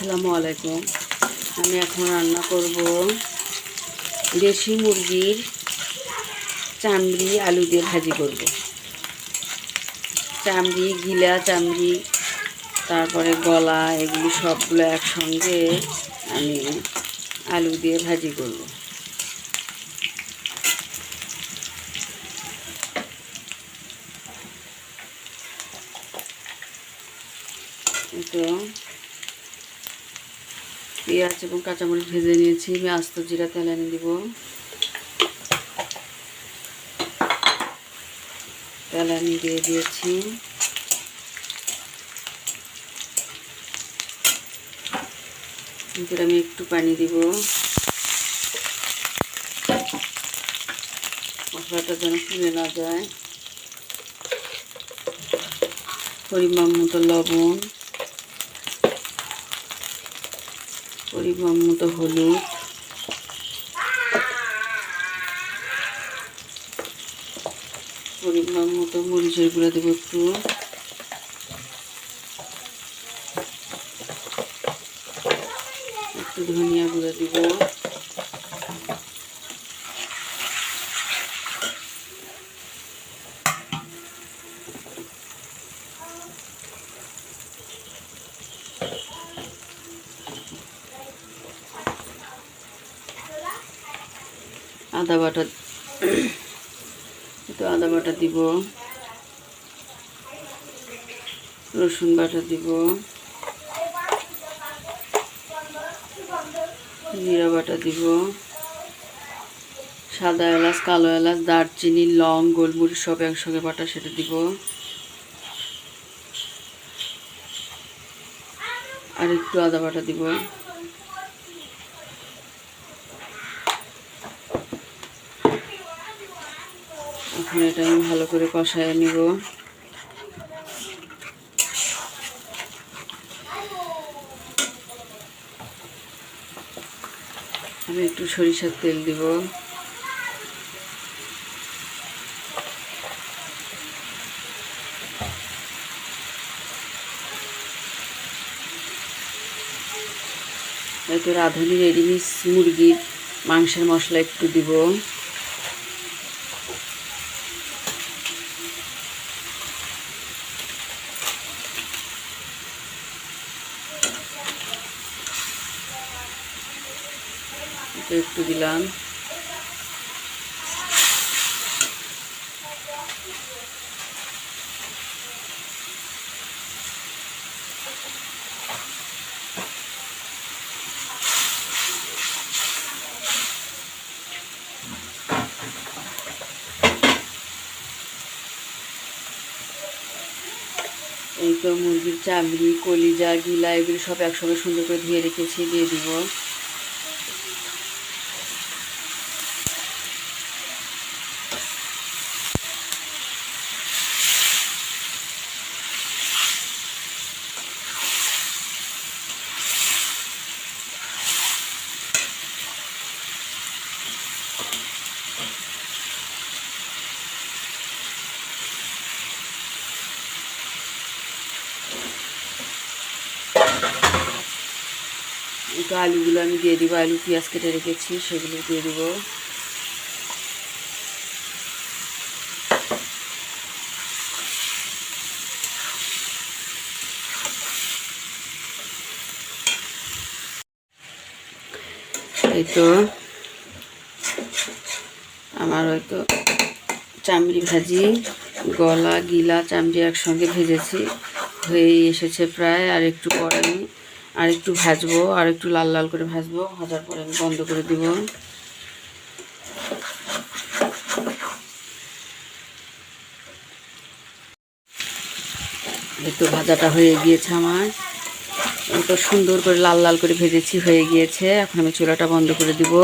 আসসালামু আলাইকুম। আমি এখন রান্না করব দেশি মুরগির চামড়ি আলু দিয়ে ভাজি করব। চামড়ি, গিলা চামড়ি, তারপরে গলা, এগুলি সবগুলো একসঙ্গে আমি আলু দিয়ে ভাজি করব। তো পেঁয়াজ এবং কাঁচামরিচ ভেজে নিয়েছি। আমি আস্ত জিরা তেল এনে দিব। তেল আমি দিয়ে দিয়েছি। আমি একটু পানি দিব। মশলাটা যেন ফুলে না যায়। পরিমাণ মতো লবণ। পরিমাণ মতো হলুদ। পরিমাণ মতো মরিচের গুঁড়া দেবো একটু। একটু ধনিয়া গুঁড়া দিব। আদা বাটা, একটু আদা বাটা দিব, রসুন বাটা দিব, জিরা বাটা দিব, সাদা এলাচ, কালো এলাচ, দারচিনি, লং, গোলমরিচ সব একসঙ্গে বাটা সেটা দিব। আর একটু আদা বাটা দিব। এখন এটা আমি ভালো করে কষায় নিব। আমি একটু সরিষার তেল দিব। এরপর রাঁধুনি রেডিমিক্স মুরগির মাংসের মশলা একটু দিব। একটু দিলাম। এই তো মুরগির চামড়ি, কলিজা, গিলা, এগুলো সব একসঙ্গে সুন্দর করে ধুয়ে রেখেছি, দিয়ে দিব। একটু আলুগুলো আমি দিয়ে দিব, আলু, পেঁয়াজ কেটে রেখেছি, সেগুলো দিয়ে দিব। এই তো আমার হয়তো চামড়ি ভাজি, গলা, গিলা, চামড়ি একসঙ্গে ভেজেছি হয়ে এসেছে প্রায়, আর একটু পরে আমি আর একটু ভাজবো, আর একটু লাল লাল করে ভাজবো। ভাজার পরে আমি বন্ধ করে দিব। একটু ভাজাটা হয়ে গিয়েছে আমার। তো সুন্দর করে লাল লাল করে ভেজেছি, হয়ে গিয়েছে। এখন আমি চুলাটা বন্ধ করে দিব।